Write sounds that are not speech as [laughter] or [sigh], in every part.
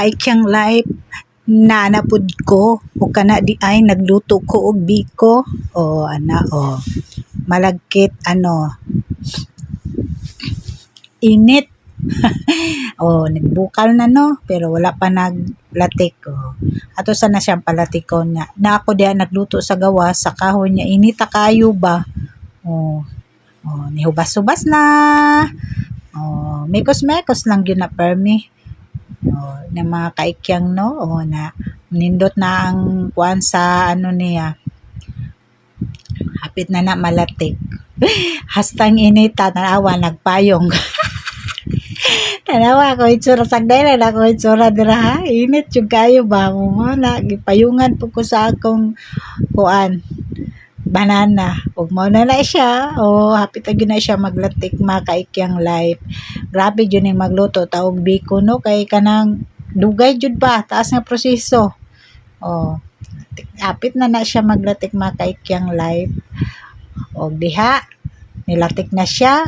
kaikyang life nanapud ko. O kana di ay nagluto ko og biko. O ana o. Malagkit ano. Init. [laughs] O nagbukal na no? Pero wala pa naglatik o. Ato sana siyang palatikon nga na ako diha nagluto sa gawas sa kahoy niya. Inita kayo ba? O o nihubas-hubas na. O mekos-mekos lang yun na permi o na mga kaikyang no? O na nindot na ang kuan sa ano niya hapit na na malatik. [laughs] Hastang inita tanawa nagpayong. [laughs] Tanawa ko itsura sagday lang ako itsura dira ha? Init yung kayo ba? Mo na gipayungan po ko sa akong kuan banana. Ug mo na na siya o hapit na na siya. Maglatik makaikyang life. Grabe jud ning magluto. Taog biko no? Kay kanang dugay jud ba? Taas nga proseso. O hapit na na siya maglatik makaikyang life. O diha. Nilatik na siya.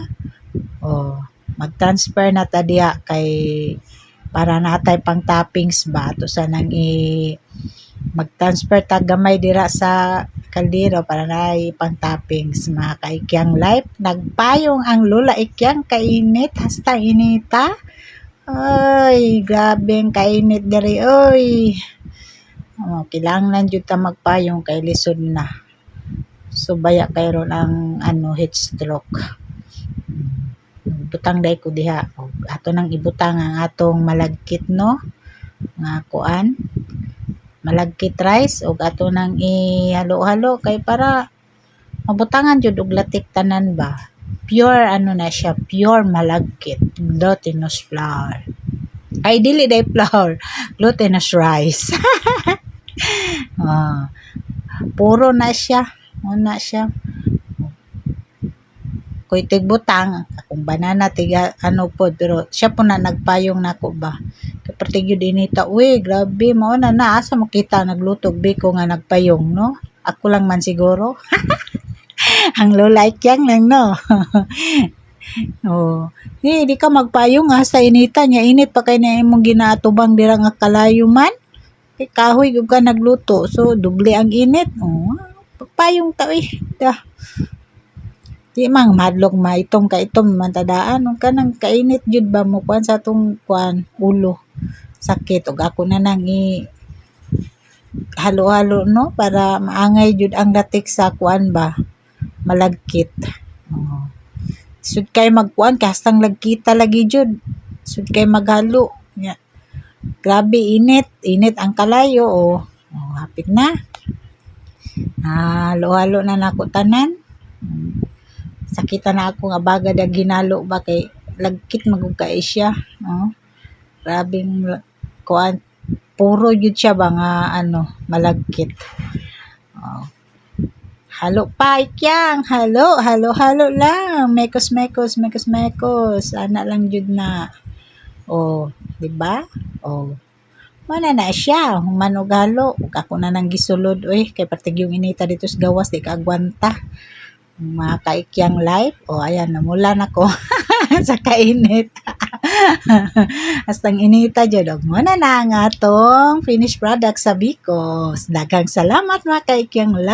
O mag-transfer na ta diha kay para natay pang toppings ba? To sa nang i mag-transfer ta gamay dira sa kaldero para na pang toppings mga kaikyang life. Nagpayong ang lula ikyang kainit. Hasta inita. Ay grabe ang kainit diri oy. Oh, kailangan jud ta magpayong kay lisod na. Subaya kay ron ang ano heat stroke. Butang day ko diha. Ato nang ibutang ang atong malagkit no? Nga kuan malagkit rice og ato nang ihalo-halo. Kay para mabutangan jud og latik tanan ba? Pure ano na siya pure malagkit. Glutinous flour. Ay dili day flour. [laughs] Glutinous rice. [laughs] Ah. Puro na siya. Una siya. Koy tigbutang. Akong banana tiga ano po pero siya po na nagpayong nako ba kapag yun dinita uy grabe mo na na. Asa makita naglutog biko nga nagpayong no? Ako lang man siguro. [laughs] Ang lola ikyang lang no? [laughs] Oh di, di ka magpayong nga sa inita niya. Init pa kay na imong ginatubang dira nga kalayo man. Kay kahoy gyud ka nagluto. So doble ang init. Oh pagpayong ta eh. Da di mang madlok ma itong ka itong mantadaan ug kanang kainit jud ba mo kuan sa tong kuan ulo. Sakit ug ako na nang i halo-halo no? Para maangay jud ang latik sa kuan ba? Malagkit. Oh. sud kay magkuan kastang lagkita lagi jud. Sud kay maghalo. Nya. Grabe init. Init ang kalayo oh, oh hapit na. Ah, halo-halo na nako tanan sakita na ako nga baga da ginalo ba kay lagkit magug kay siya oh. grabing kuan puro jud siya ba nga ano malagkit. Oh. halo pa ikyang halo halo halo lang! Mekos mekos mekos mekos! Ana lang jud na. Oh di ba? Oh. Mana na siya, halo, ug ako na nang gisulod, oy, kay partig yung inita dito sa gawas, di ka agwanta mga kaikyang life. O, ayan, namula na ko [laughs] sa kainit. [laughs] Hastang inita dyan. Og muna na ang atong finished product sa Bicos. Daghang salamat mga kaikyang life.